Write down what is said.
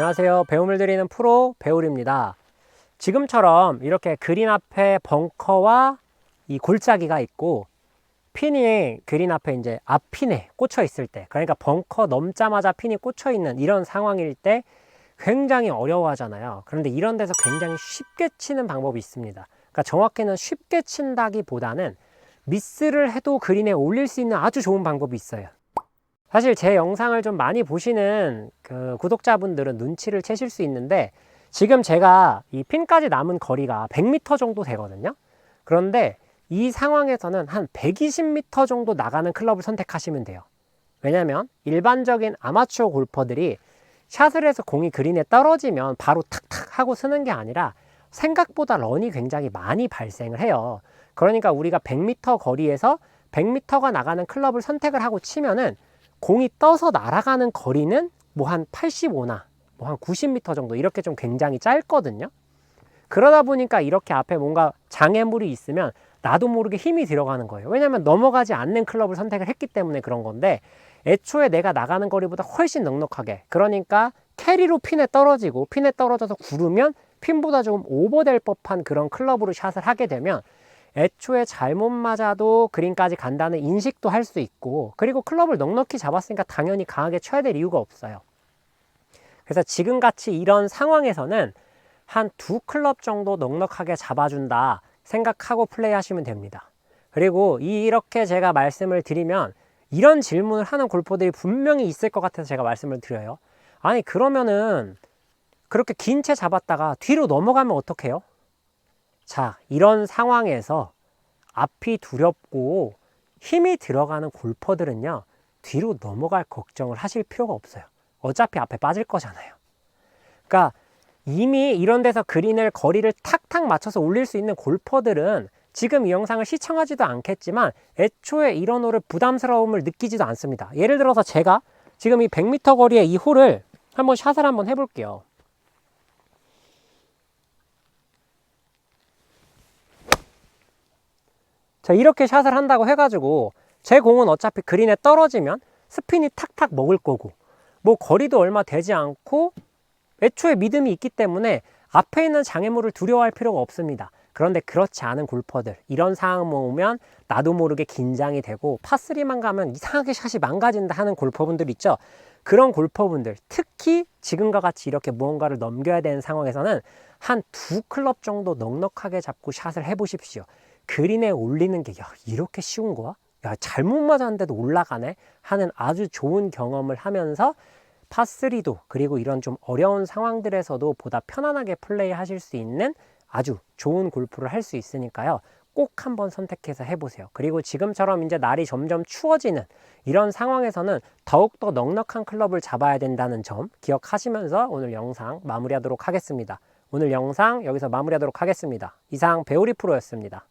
안녕하세요. 배움을 드리는 프로 배울입니다. 지금처럼 이렇게 그린 앞에 벙커와 이 골짜기가 있고 핀이 그린 앞에 이제 앞핀에 꽂혀 있을 때 그러니까 벙커 넘자마자 핀이 꽂혀 있는 이런 상황일 때 굉장히 어려워하잖아요. 그런데 이런 데서 굉장히 쉽게 치는 방법이 있습니다. 그러니까 정확히는 쉽게 친다기보다는 미스를 해도 그린에 올릴 수 있는 아주 좋은 방법이 있어요. 사실 제 영상을 좀 많이 보시는 그 구독자분들은 눈치를 채실 수 있는데 지금 제가 이 핀까지 남은 거리가 100m 정도 되거든요. 그런데 이 상황에서는 한 120m 정도 나가는 클럽을 선택하시면 돼요. 왜냐면 일반적인 아마추어 골퍼들이 샷을 해서 공이 그린에 떨어지면 바로 탁탁 하고 쓰는 게 아니라 생각보다 런이 굉장히 많이 발생을 해요. 그러니까 우리가 100m 거리에서 100m가 나가는 클럽을 선택을 하고 치면은 공이 떠서 날아가는 거리는 뭐 한 85나 뭐 한 90m 정도 이렇게 좀 굉장히 짧거든요. 그러다 보니까 이렇게 앞에 뭔가 장애물이 있으면 나도 모르게 힘이 들어가는 거예요. 왜냐하면 넘어가지 않는 클럽을 선택을 했기 때문에 그런 건데 애초에 내가 나가는 거리보다 훨씬 넉넉하게 그러니까 캐리로 핀에 떨어지고 핀에 떨어져서 구르면 핀보다 조금 오버될 법한 그런 클럽으로 샷을 하게 되면 애초에 잘못 맞아도 그린까지 간다는 인식도 할 수 있고 그리고 클럽을 넉넉히 잡았으니까 당연히 강하게 쳐야 될 이유가 없어요. 그래서 지금같이 이런 상황에서는 한 두 클럽 정도 넉넉하게 잡아준다 생각하고 플레이하시면 됩니다. 그리고 이렇게 제가 말씀을 드리면 이런 질문을 하는 골퍼들이 분명히 있을 것 같아서 제가 말씀을 드려요. 아니 그러면은 그렇게 긴 채 잡았다가 뒤로 넘어가면 어떡해요? 자, 이런 상황에서 앞이 두렵고 힘이 들어가는 골퍼들은요, 뒤로 넘어갈 걱정을 하실 필요가 없어요. 어차피 앞에 빠질 거잖아요. 그러니까 이미 이런 데서 그린을 거리를 탁탁 맞춰서 올릴 수 있는 골퍼들은 지금 이 영상을 시청하지도 않겠지만 애초에 이런 홀을 부담스러움을 느끼지도 않습니다. 예를 들어서 제가 지금 이 100m 거리의 이 홀을 한번 샷을 한번 해볼게요. 자, 이렇게 샷을 한다고 해가지고 제 공은 어차피 그린에 떨어지면 스핀이 탁탁 먹을 거고 뭐 거리도 얼마 되지 않고 애초에 믿음이 있기 때문에 앞에 있는 장애물을 두려워할 필요가 없습니다. 그런데 그렇지 않은 골퍼들 이런 상황 오면 나도 모르게 긴장이 되고 파3만 가면 이상하게 샷이 망가진다 하는 골퍼분들 있죠. 그런 골퍼분들 특히 지금과 같이 이렇게 무언가를 넘겨야 되는 상황에서는 한 두 클럽 정도 넉넉하게 잡고 샷을 해보십시오. 그린에 올리는 게 야, 이렇게 쉬운 거야? 야, 잘못 맞았는데도 올라가네? 하는 아주 좋은 경험을 하면서 파3도 그리고 이런 좀 어려운 상황들에서도 보다 편안하게 플레이 하실 수 있는 아주 좋은 골프를 할 수 있으니까요. 꼭 한번 선택해서 해보세요. 그리고 지금처럼 이제 날이 점점 추워지는 이런 상황에서는 더욱더 넉넉한 클럽을 잡아야 된다는 점 기억하시면서 오늘 영상 마무리하도록 하겠습니다. 오늘 영상 여기서 마무리하도록 하겠습니다. 이상 배우리 프로였습니다.